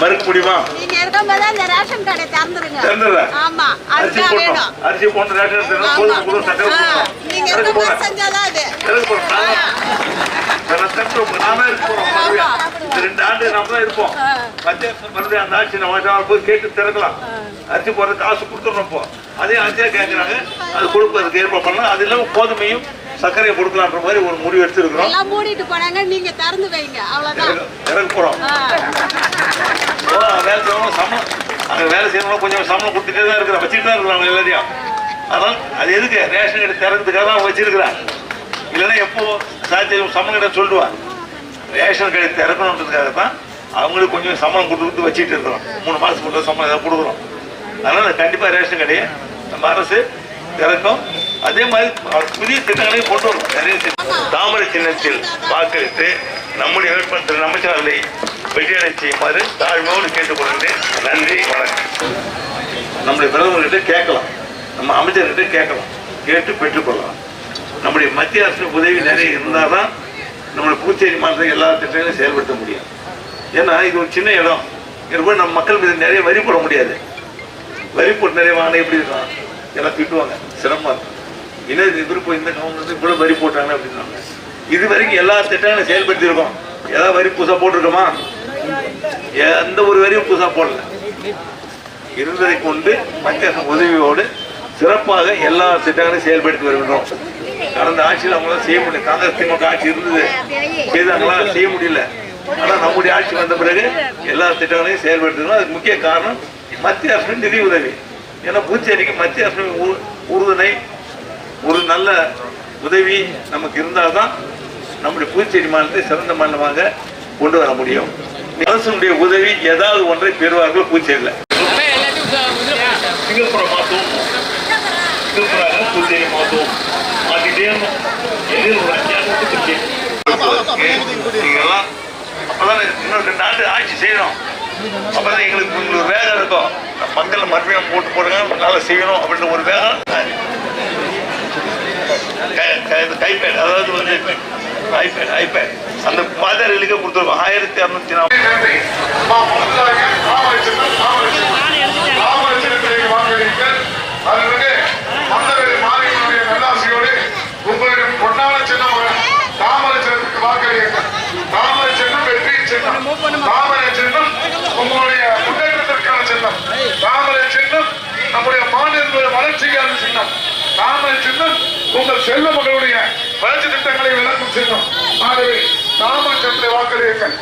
மறுக்க முடியுமா நீங்க இருக்கும்போது அந்த ரேஷன் கடை திறந்துருங்க. திறந்துடுறேன். ஆமா அரிசி போடணும் அரிசி போட்டு ரேஷன் கூட சக்கரை ஆ, போடணும் நீங்க இருக்கும்போது செஞ்சாதான் அது? நாம. இந்த ரெண்டு ஆண்டு நாம தான் இருப்போம். மத்திய மறுபடியும் அந்த ஆட்சி நம்ம போய் கேட்டு திறக்கலாம். அரிசி போடுறது காசு கொடுத்துடணும் இப்போ. அதே ஆட்சியா கேட்கறாங்க அது கொடுப்பதுக்கு ஏற்பாடு பண்ணலாம். அது இல்லாம கோதுமையும் சர்க்கரையை கொடுக்கலான்ற மாதிரி ஒரு முடிவு எடுத்திருக்கிறோம். மூடிட்டு போனாங்க. நீங்க திறந்து வைங்க. அவ்வளவுதான். இறக்க போறோம் ஆ. ஓ, வேலை செய்யணும் சம்பளம் அங்கே வேலை செய்யணும் கொஞ்சம் சம்பளம் கொடுத்துட்டே தான் இருக்கிறோம் வச்சுட்டு தான் இருக்கிறாங்க எல்லாரையும் அதான் அது எதுக்கு? ரேஷன் கடை திறக்கிறதுக்காக தான் வச்சிருக்கிறான் இல்லைன்னா எப்போ சாத்தியம் சம்பளம் கிட்ட சொல்லுவான் ரேஷன் கடை திறக்கணுன்றதுக்காக தான் அவங்களுக்கு கொஞ்சம் சம்பளம் கொடுத்து கொடுத்து வச்சுட்டு இருக்கிறோம். மூணு மாதத்துக்கு மட்டும் சம்பளம் ஏதாவது கொடுக்குறோம். அதனால் கண்டிப்பாக ரேஷன் கடையை நம்ம அரசு திறக்கும். அதே மாதிரி புதிய திட்டங்களையும் கொண்டு வரும் நிறைய தாமரை சின்னத்தில் வாக்களித்து நம்முடைய வேட்பாளர் திரு அமைச்சர்களை வெற்றியடை செய்யுமாறு தாழ்மையோடு கேட்டுக்கொள்கிறேன். நன்றி வணக்கம். நம்முடைய பிரதமர்கிட்ட கேட்கலாம். நம்ம அமைச்சர்கிட்ட கேட்கலாம். கேட்டு பெற்றுக்கொள்ளலாம். நம்முடைய மத்திய அரசு உதவி நிறைய இருந்தால் தான் நம்மளுடைய புதுச்சேரி மாநிலத்தில் எல்லா திட்டங்களையும் செயல்படுத்த முடியும். ஏன்னா இது ஒரு சின்ன இடம். இங்க நம்ம மக்கள் மீது நிறைய வரி போட முடியாது. வரி போட்டு நிறைய வாங்கினா எப்படி இருக்கான் எல்லாம் திட்டுவாங்க. சிரமமாக இருக்கும். என்ன இது? விருப்பம் இந்த கவர்மெண்ட் இவ்வளோ வரி போட்டாங்க அப்படின்னாங்க. இது வரைக்கும் எல்லா திட்டங்களும் செயல்படுத்தியிருக்கோம். ஏதாவது வரி புதுசாக போட்டிருக்கோமா? எந்த ஒரு வரியும் புதுசாக போடல. இருந்ததை கொண்டு மத்திய உதவியோடு சிறப்பாக எல்லா திட்டங்களையும் செயல்படுத்தி வருகின்றோம். கடந்த ஆட்சியில் அவங்களாம் செய்ய முடியல. காங்கிரஸ் திமுக ஆட்சி இருந்தது. செய்தாங்களா? செய்ய முடியல. ஆனால் நம்முடைய ஆட்சி வந்த பிறகு எல்லா திட்டங்களையும் செயல்படுத்தணும் அதுக்கு முக்கிய காரணம் மத்திய அரசு நிதி உதவி. ஏன்னா புதுச்சேரிக்கு மத்திய அரசு உறுதுணை ஒரு நல்ல உதவி நமக்கு இருந்தால் தான் நம்முடைய புதுச்சேரி மாநிலத்தை சிறந்த மாநிலமாக கொண்டு வர முடியும். அரசுடைய உதவி ஏதாவது ஒன்றை பெறுவார்கள் புதுச்சேரியில் சிங்கப்பூரை மாற்றும் சிங்கப்பூராக புதுச்சேரி மாற்றும் மாற்றிட்டே இருந்தோம் எதில் ஒரு அஞ்சாண்டு நீங்கள்லாம் அப்பதான் இன்னும் ரெண்டு ஆண்டு ஆட்சி செய்யணும். அப்பதான் எங்களுக்கு உங்களுக்கு வேகம் இருக்கும். மக்களை மறுபடியும் போட்டு போடுங்க நல்லா செய்யணும் அப்படின்ற ஒரு வேகம் கை- கை- கைபேட் அதாவது வந்து ஐபேட் ஐபேட். அந்த பாதர்களுக்கு கொடுத்துருக்கோம் ஆயிரத்தி அறுநூத்தி நாற்பது உங்களிடம் பொன்னான சின்னம் தாமரை சின்னத்துக்கு வாக்களியுங்கள் தாமரை சின்னம் வெற்றி சின்னம் தாமரை சின்னம் உங்களுடைய முன்னேற்றத்திற்கான சின்னம் தாமரை சின்னம் நம்முடைய மாநிலங்களுடைய வளர்ச்சிக்கான சின்னம் தாமரை சின்னம் உங்கள் செல்ல மகளுடைய வளர்ச்சி திட்டங்களை விளக்கும் சின்னம் ஆகவே காமன் சின்னத்தை வாக்களியுங்கள்